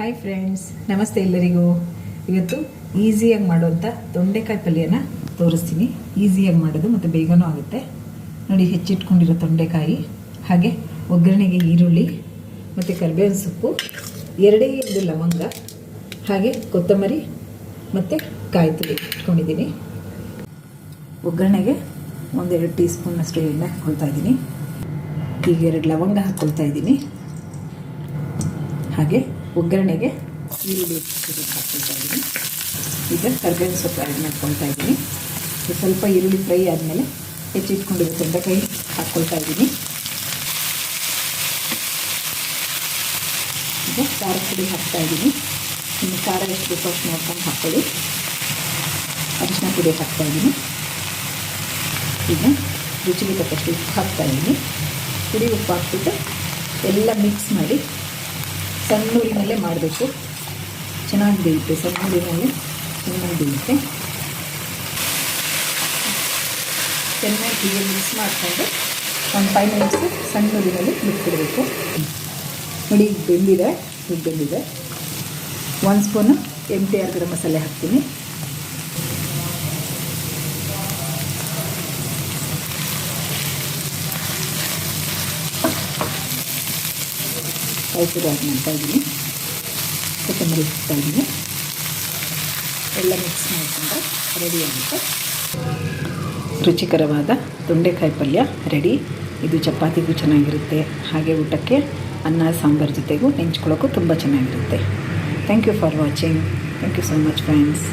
Hi friends ನಮಸ್ತೆ ಎಲ್ಲರಿಗೂ. ಇವತ್ತು ಈಸಿಯಾಗಿ ಮಾಡುವಂಥ ತೊಂಡೆಕಾಯಿ ಪಲ್ಯನ ತೋರಿಸ್ತೀನಿ. ಈಸಿಯಾಗಿ ಮಾಡೋದು ಮತ್ತು ಬೇಗನೂ ಆಗುತ್ತೆ. ನೋಡಿ, ಹೆಚ್ಚಿಟ್ಕೊಂಡಿರೋ ತೊಂಡೆಕಾಯಿ, ಹಾಗೆ ಒಗ್ಗರಣೆಗೆ ಈರುಳ್ಳಿ, ಮತ್ತು ಕರಿಬೇವಿನ ಸೊಪ್ಪು, ಎರಡೇ ಎರಡು ಲವಂಗ, ಹಾಗೆ ಕೊತ್ತಂಬರಿ, ಮತ್ತು ಕಾಯಿ ತುರಿ ಇಟ್ಕೊಂಡಿದ್ದೀನಿ. ಒಗ್ಗರಣೆಗೆ ಒಂದೆರಡು ಟೀ ಸ್ಪೂನಷ್ಟು ಎಣ್ಣೆ ಹಾಕ್ಕೊಳ್ತಾ ಇದ್ದೀನಿ. ಈಗ ಎರಡು ಲವಂಗ ಹಾಕ್ಕೊಳ್ತಾ ಇದ್ದೀನಿ. ಹಾಗೆ ಒಗ್ಗರಣೆಗೆ ಈರುಳ್ಳಿ ಹೆಚ್ಚಿಟ್ಟು ಹಾಕ್ಕೊಳ್ತಾ ಇದ್ದೀನಿ. ಈಗ ಕರ್ಬೇವಿನ ಸೊಪ್ಪು ಆ್ಯಡ್ ಮಾಡ್ಕೊಳ್ತಾ ಇದ್ದೀನಿ. ಸ್ವಲ್ಪ ಈರುಳ್ಳಿ ಫ್ರೈ ಆದಮೇಲೆ ಹೆಚ್ಚಿಟ್ಕೊಂಡಿರೋ ತೊಂಡೆಕಾಯಿ ಹಾಕ್ಕೊಳ್ತಾ ಇದ್ದೀನಿ. ಈಗ ಖಾರ ಪುಡಿ ಹಾಕ್ತಾ ಇದ್ದೀನಿ. ಇನ್ನು ಖಾರ ಎಷ್ಟು ಬೇಕು ಅಷ್ಟು ನೋಡ್ಕೊಂಡು ಹಾಕ್ಕೊಳ್ಳಿ. ಅರಿಶಿನ ಪುಡಿ ಹಾಕ್ತಾ ಇದ್ದೀನಿ. ಈಗ ರುಚಿಗೆ ತಕ್ಕಷ್ಟು ಉಪ್ಪು ಹಾಕ್ತಾ ಇದ್ದೀನಿ. ಪುಡಿ ಉಪ್ಪು ಹಾಕ್ಬಿಟ್ಟು ಎಲ್ಲ ಮಿಕ್ಸ್ ಮಾಡಿ ಸಣ್ಣ ಊರಿನಲ್ಲೇ ಮಾಡಬೇಕು. ಚೆನ್ನಾಗಿ ಬೇಯುತ್ತೆ ಸಣ್ಣೂರಿನಲ್ಲಿ. ಚೆನ್ನಾಗಿ ಬೇಯುತ್ತೆ ಚೆನ್ನಾಗಿ ಹೀಗೆ ಮಿಕ್ಸ್ ಮಾಡಿಕೊಂಡು ಒಂದು ಫೈವ್ ಮಿನಿಟ್ಸ್ ಸಣ್ಣ ಊರಿನಲ್ಲಿ ಬಿಟ್ಬಿಡಬೇಕು ನೋಡಿ ಈಗ ಬೆಂದಿದೆ ಈಗ ಬೆಂದಿದೆ. ಒಂದು ಸ್ಪೂನು ಎಂ ಟಿ ಆರ್ ಮಸಾಲೆ ಹಾಕ್ತೀನಿ. ಪುಡಿ ಆ್ಯಡ್ ಮಾಡ್ತಾ ಇದ್ದೀನಿ. ಕೊತ್ತಂಬರಿ ಇದ್ದೀನಿ. ಎಲ್ಲ ಮಿಕ್ಸ್ ಮಾಡಿಕೊಂಡ್ರೆ ರೆಡಿ ಆಗುತ್ತೆ. ರುಚಿಕರವಾದ ತೊಂಡೆಕಾಯಿ ಪಲ್ಯ ರೆಡಿ ಇದು ಚಪಾತಿಗೂ ಚೆನ್ನಾಗಿರುತ್ತೆ. ಹಾಗೆ ಊಟಕ್ಕೆ ಅನ್ನ, ಸಾಂಬಾರು ಜೊತೆಗೂ ನೆಂಚ್ಕೊಳ್ಳೋಕ್ಕೂ ತುಂಬ ಚೆನ್ನಾಗಿರುತ್ತೆ. Thank you for watching thank you so much friends